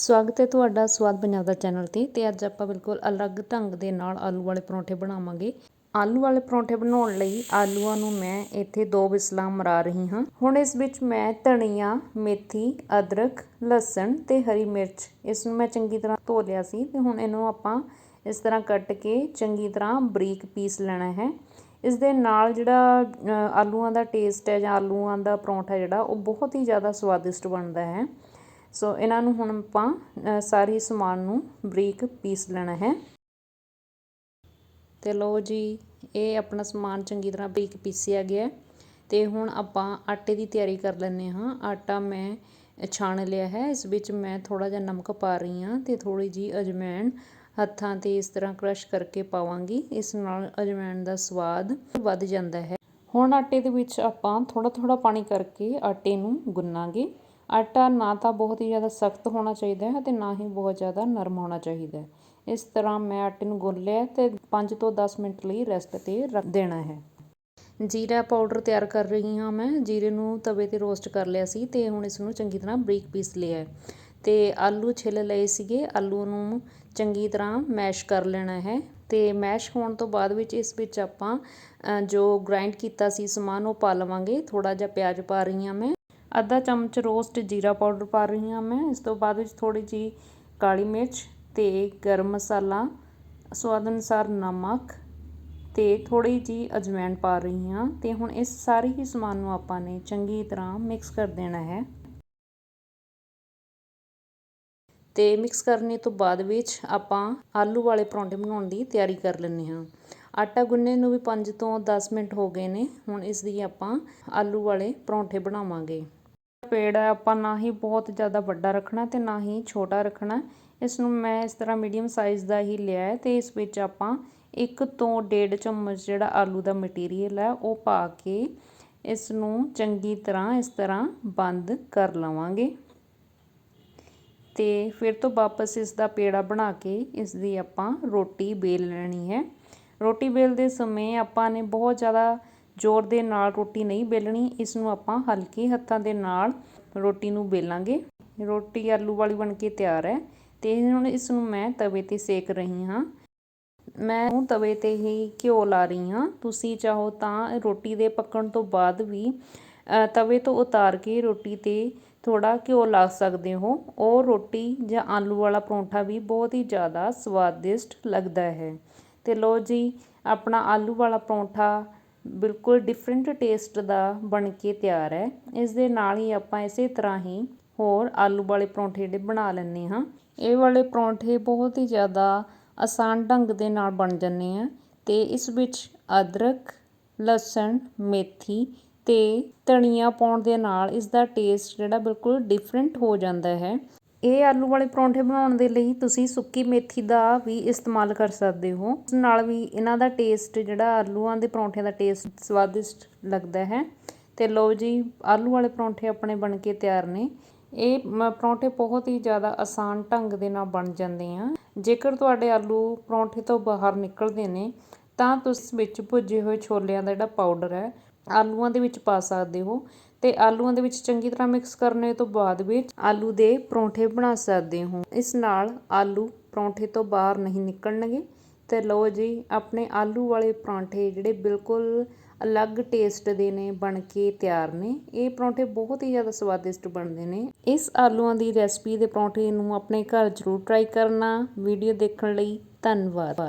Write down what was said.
ਸਵਾਗਤ ਹੈ ਤੁਹਾਡਾ ਸਵਾਦ ਪੰਜਾਬ ਦਾ ਚੈਨਲ ਤੇ ਤੇ ਅੱਜ ਆਪਾਂ ਬਿਲਕੁਲ ਅਲੱਗ ਢੰਗ ਦੇ ਨਾਲ ਆਲੂ ਵਾਲੇ ਪਰੌਂਠੇ ਬਣਾਵਾਂਗੇ। ਆਲੂ ਵਾਲੇ ਪਰੌਂਠੇ ਬਣਾਉਣ ਲਈ ਆਲੂਆਂ ਨੂੰ ਮੈਂ ਇੱਥੇ ਦੋ ਵਿਸਲਾਂ ਮਰਾ ਰਹੀ ਹਾਂ। ਹੁਣ ਇਸ ਵਿੱਚ ਮੈਂ ਧਨੀਆ, ਮੇਥੀ, ਅਦਰਕ, ਲਸਣ ਤੇ ਹਰੀ ਮਿਰਚ ਇਸ ਨੂੰ ਮੈਂ ਚੰਗੀ ਤਰ੍ਹਾਂ ਧੋ ਲਿਆ ਸੀ ਤੇ ਹੁਣ ਇਹਨੂੰ ਆਪਾਂ ਇਸ ਤਰ੍ਹਾਂ ਕੱਟ ਕੇ ਚੰਗੀ ਤਰ੍ਹਾਂ ਬਰੀਕ ਪੀਸ ਲੈਣਾ ਹੈ। ਇਸ ਦੇ ਨਾਲ ਜਿਹੜਾ ਆਲੂਆਂ ਦਾ ਟੇਸਟ ਹੈ ਜਾਂ ਆਲੂਆਂ ਦਾ ਪਰੌਂਠਾ ਜਿਹੜਾ, ਉਹ ਬਹੁਤ ਹੀ ਜ਼ਿਆਦਾ ਸਵਾਦਿਸ਼ਟ ਬਣਦਾ ਹੈ। ਸੋ ਇਹਨਾਂ ਨੂੰ ਹੁਣ ਆਪਾਂ ਅ, ਸਾਰੀ ਸਮਾਨ ਨੂੰ ਬਰੀਕ ਪੀਸ ਲੈਣਾ ਹੈ। ਤੇ ਲਓ ਜੀ ਇਹ ਆਪਣਾ ਸਮਾਨ ਚੰਗੀ ਤਰ੍ਹਾਂ ਬਰੀਕ ਪੀਸਿਆ ਗਿਆ ਹੈ। ਤੇ ਹੁਣ ਆਪਾਂ ਆਟੇ ਦੀ ਤਿਆਰੀ ਕਰ ਲੈਂਦੇ ਹਾਂ। ਆਟਾ ਮੈਂ ਛਾਣ ਲਿਆ ਹੈ। ਇਸ ਵਿੱਚ ਮੈਂ ਥੋੜਾ ਜਿਹਾ ਨਮਕ ਪਾ ਰਹੀ ਹਾਂ ਤੇ ਥੋੜੀ ਜੀ ਅਜਵਾਇਣ ਹੱਥਾਂ ਤੇ ਇਸ ਤਰ੍ਹਾਂ ਕ੍ਰਸ਼ ਕਰਕੇ ਪਾਵਾਂਗੀ। ਇਸ ਨਾਲ ਅਜਵਾਇਣ ਦਾ ਸਵਾਦ ਵੱਧ ਜਾਂਦਾ ਹੈ। ਹੁਣ ਆਟੇ ਦੇ ਵਿੱਚ ਆਪਾਂ ਥੋੜਾ ਥੋੜਾ ਪਾਣੀ ਕਰਕੇ ਆਟੇ ਨੂੰ ਗੁੰਨਾਂਗੇ। ਆਟਾ ਨਾ ਤਾਂ ਬਹੁਤ ਹੀ ਜ਼ਿਆਦਾ ਸਖਤ ਹੋਣਾ ਚਾਹੀਦਾ ਹੈ ਅਤੇ ਨਾ ਹੀ ਬਹੁਤ ਜ਼ਿਆਦਾ ਨਰਮ ਹੋਣਾ ਚਾਹੀਦਾ ਇਸ ਤਰ੍ਹਾਂ ਮੈਂ ਆਟੇ ਨੂੰ ਗੁੰਨ ਲਿਆ ਤੇ 5 ਤੋਂ 10 ਮਿੰਟ ਲਈ ਰੈਸਟ ਤੇ ਰੱਖ ਦੇਣਾ ਹੈ। ਜੀਰਾ ਪਾਊਡਰ ਤਿਆਰ ਕਰ ਰਹੀ ਹਾਂ ਮੈਂ। ਜੀਰੇ ਨੂੰ ਤਵੇ ਤੇ ਰੋਸਟ ਕਰ ਲਿਆ ਸੀ ਤੇ ਹੁਣ ਇਸ ਨੂੰ ਚੰਗੀ ਤਰ੍ਹਾਂ ਬਰੀਕ ਪੀਸ ਲਿਆ ਹੈ। ਤੇ ਆਲੂ ਛਿੱਲ ਲਏ ਸੀਗੇ। ਆਲੂ ਨੂੰ ਚੰਗੀ ਤਰ੍ਹਾਂ ਮੈਸ਼ ਕਰ ਲੈਣਾ ਹੈ। ਤੇ ਮੈਸ਼ ਹੋਣ ਤੋਂ ਬਾਅਦ ਵਿੱਚ ਇਸ ਵਿੱਚ ਆਪਾਂ ਜੋ ਗ੍ਰਾਈਂਡ ਕੀਤਾ ਸੀ ਸਮਾਨ ਉਹ ਪਾ ਲਵਾਂਗੇ। ਥੋੜਾ ਜਿਹਾ ਪਿਆਜ਼ ਪਾ ਰਹੀ ਹਾਂ ਮੈਂ। ਅੱਧਾ ਚਮਚ ਰੋਸਟ ਜੀਰਾ ਪਾਊਡਰ ਪਾ ਰਹੀ ਹਾਂ ਮੈਂ। ਇਸ ਤੋਂ ਬਾਅਦ ਵਿੱਚ ਥੋੜ੍ਹੀ ਜੀ ਕਾਲੀ ਮਿਰਚ ਅਤੇ ਗਰਮ ਮਸਾਲਾ, ਸਵਾਦ ਅਨੁਸਾਰ ਨਮਕ ਅਤੇ ਥੋੜ੍ਹੀ ਜੀ ਅਜਵਾਇਣ ਪਾ ਰਹੀ ਹਾਂ ਅਤੇ ਹੁਣ ਇਸ ਸਾਰੇ ਹੀ ਸਮਾਨ ਨੂੰ ਆਪਾਂ ਨੇ ਚੰਗੀ ਤਰ੍ਹਾਂ ਮਿਕਸ ਕਰ ਦੇਣਾ ਹੈ। ਤੇ ਮਿਕਸ ਕਰਨੇ ਤੋਂ ਬਾਅਦ ਵਿੱਚ ਆਪਾਂ ਆਲੂ ਵਾਲੇ ਪਰੌਂਠੇ ਬਣਾਉਣ ਦੀ ਤਿਆਰੀ ਕਰ ਲੈਂਦੇ ਹਾਂ। ਆਟਾ ਗੁੰਨੇ ਨੂੰ ਵੀ 5 ਤੋਂ 10 ਮਿੰਟ ਹੋ ਗਏ ਨੇ। ਹੁਣ ਇਸ ਦੀ ਆਪਾਂ ਆਲੂ ਵਾਲੇ ਪਰੌਂਠੇ ਬਣਾਵਾਂਗੇ। ਪੇੜ ਹੈ, ਆਪਾਂ ਨਾ ਹੀ ਬਹੁਤ ਜ਼ਿਆਦਾ ਵੱਡਾ ਰੱਖਣਾ ਅਤੇ ਨਾ ਹੀ ਛੋਟਾ ਰੱਖਣਾ। ਇਸ ਨੂੰ ਮੈਂ ਇਸ ਤਰ੍ਹਾਂ ਮੀਡੀਅਮ ਸਾਈਜ਼ ਦਾ ਹੀ ਲਿਆ ਹੈ ਤੇ ਇਸ ਵਿੱਚ ਆਪਾਂ ਇੱਕ ਤੋਂ ਡੇਢ ਚਮਚ ਜਿਹੜਾ ਆਲੂ ਦਾ ਮਟੀਰੀਅਲ ਹੈ, ਉਹ ਪਾ ਕੇ ਇਸ ਨੂੰ ਚੰਗੀ ਤਰ੍ਹਾਂ ਇਸ ਤਰ੍ਹਾਂ ਬੰਦ ਕਰ ਲਵਾਂਗੇ। ਤੇ ਫਿਰ ਤੋਂ ਵਾਪਸ ਇਸ ਦਾ ਪੇੜਾ ਬਣਾ ਕੇ ਇਸ ਦੀ ਆਪਾਂ ਰੋਟੀ ਬੇਲ ਲੈਣੀ ਹੈ। ਰੋਟੀ ਬੇਲਦੇ ਸਮੇਂ ਆਪਾਂ ਨੇ ਬਹੁਤ ਜ਼ਿਆਦਾ ਜ਼ੋਰ ਦੇ ਨਾਲ ਰੋਟੀ ਨਹੀਂ ਬੇਲਣੀ ਇਸ ਨੂੰ ਆਪਾਂ ਹਲਕੇ ਹੱਥਾਂ ਦੇ ਨਾਲ ਰੋਟੀ ਨੂੰ ਬੇਲਾਂਗੇ ਰੋਟੀ ਆਲੂ ਵਾਲੀ ਬਣ ਕੇ ਤਿਆਰ ਹੈ ਤੇ ਹੁਣ ਇਸ ਨੂੰ ਮੈਂ ਤਵੇ ਤੇ ਸੇਕ ਰਹੀ ਹਾਂ। ਮੈਂ ਉਹ ਤਵੇ ਤੇ ਹੀ ਘਿਓ ਲਾ ਰਹੀ ਹਾਂ। ਤੁਸੀਂ ਚਾਹੋ ਤਾਂ ਰੋਟੀ ਦੇ ਪੱਕਣ ਤੋਂ ਬਾਅਦ ਵੀ ਤਵੇ ਤੋਂ ਉਤਾਰ ਕੇ ਰੋਟੀ ਤੇ ਥੋੜਾ ਘਿਓ ਲਾ ਸਕਦੇ ਹੋ। ਉਹ ਰੋਟੀ ਜਾਂ ਆਲੂ ਵਾਲਾ ਪਰੌਂਠਾ ਵੀ ਬਹੁਤ ਹੀ ਜ਼ਿਆਦਾ ਸਵਾਦਿਸ਼ਟ ਲੱਗਦਾ ਹੈ। ਤੇ ਲੋ ਜੀ, ਆਪਣਾ ਆਲੂ ਵਾਲਾ ਪਰੌਂਠਾ ਬਿਲਕੁਲ ਡਿਫਰੈਂਟ ਟੇਸਟ ਦਾ ਬਣ ਕੇ ਤਿਆਰ ਹੈ। ਇਸ ਦੇ ਨਾਲ ਹੀ ਆਪਾਂ ਇਸੇ ਤਰ੍ਹਾਂ ਹੀ ਹੋਰ ਆਲੂ ਵਾਲੇ ਪਰੌਂਠੇ ਜਿਹੜੇ ਬਣਾ ਲੈਂਦੇ ਹਾਂ। ਇਹ ਵਾਲੇ ਪਰੌਂਠੇ ਬਹੁਤ ਹੀ ਜ਼ਿਆਦਾ ਆਸਾਨ ਢੰਗ ਦੇ ਨਾਲ ਬਣ ਜਾਂਦੇ ਆ ਅਤੇ ਇਸ ਵਿੱਚ ਅਦਰਕ, ਲਸਣ, ਮੇਥੀ ਅਤੇ ਧਨੀਆ ਪਾਉਣ ਦੇ ਨਾਲ ਇਸ ਦਾ ਟੇਸਟ ਜਿਹੜਾ ਬਿਲਕੁਲ ਡਿਫਰੈਂਟ ਹੋ ਜਾਂਦਾ ਹੈ। ਇਹ ਆਲੂ ਵਾਲੇ ਪਰੌਂਠੇ ਬਣਾਉਣ ਦੇ ਲਈ ਤੁਸੀਂ ਸੁੱਕੀ ਮੇਥੀ ਦਾ ਵੀ ਇਸਤੇਮਾਲ ਕਰ ਸਕਦੇ ਹੋ। ਉਸ ਨਾਲ ਵੀ ਇਹਨਾਂ ਦਾ ਟੇਸਟ, ਜਿਹੜਾ ਆਲੂਆਂ ਦੇ ਪਰੌਂਠਿਆਂ ਦਾ ਟੇਸਟ, ਸਵਾਦਿਸ਼ਟ ਲੱਗਦਾ ਹੈ। ਤੇ ਲਓ ਜੀ, ਆਲੂ ਵਾਲੇ ਪਰੌਂਠੇ ਆਪਣੇ ਬਣ ਕੇ ਤਿਆਰ ਨੇ। ਇਹ ਮ- ਪਰੌਂਠੇ ਬਹੁਤ ਹੀ ਜ਼ਿਆਦਾ ਆਸਾਨ ਢੰਗ ਦੇ ਨਾਲ ਬਣ ਜਾਂਦੇ ਆ। ਜੇਕਰ ਤੁਹਾਡੇ ਆਲੂ ਪਰੌਂਠੇ ਤੋਂ ਬਾਹਰ ਨਿਕਲਦੇ ਨੇ, ਤਾਂ ਤੁਸੀਂ ਵਿੱਚ ਭੁੱਜੇ ਹੋਏ ਛੋਲਿਆਂ ਦਾ ਜਿਹੜਾ ਪਾਊਡਰ ਹੈ, ਆਲੂਆਂ ਦੇ ਵਿੱਚ ਪਾ ਸਕਦੇ ਹੋ। ਤੇ ਆਲੂਆਂ ਦੇ ਵਿੱਚ ਚੰਗੀ ਤਰ੍ਹਾਂ ਮਿਕਸ ਕਰਨੇ ਤੋਂ ਬਾਅਦ ਵਿੱਚ ਆਲੂ ਦੇ ਪਰੌਂਠੇ ਬਣਾ ਸਕਦੇ ਹੋ। ਇਸ ਨਾਲ ਆਲੂ ਪਰੌਂਠੇ ਤੋਂ ਬਾਹਰ ਨਹੀਂ ਨਿਕਲਣਗੇ ਤੇ ਲਓ ਜੀ, ਆਪਣੇ ਆਲੂ ਵਾਲੇ ਪਰੌਂਠੇ ਜਿਹੜੇ ਬਿਲਕੁਲ ਅਲੱਗ ਟੇਸਟ ਦੇ ਨੇ, ਬਣ ਕੇ ਤਿਆਰ ਨੇ। ਇਹ ਪਰੌਂਠੇ ਬਹੁਤ ਹੀ ਜ਼ਿਆਦਾ ਸਵਾਦਿਸ਼ਟ ਬਣਦੇ ਨੇ। ਇਸ ਆਲੂਆਂ ਦੀ ਰੈਸਪੀ ਦੇ ਪਰੌਂਠੇ ਨੂੰ ਆਪਣੇ ਘਰ ਜ਼ਰੂਰ ਟਰਾਈ ਕਰਨਾ। ਵੀਡੀਓ ਦੇਖਣ ਲਈ ਧੰਨਵਾਦ।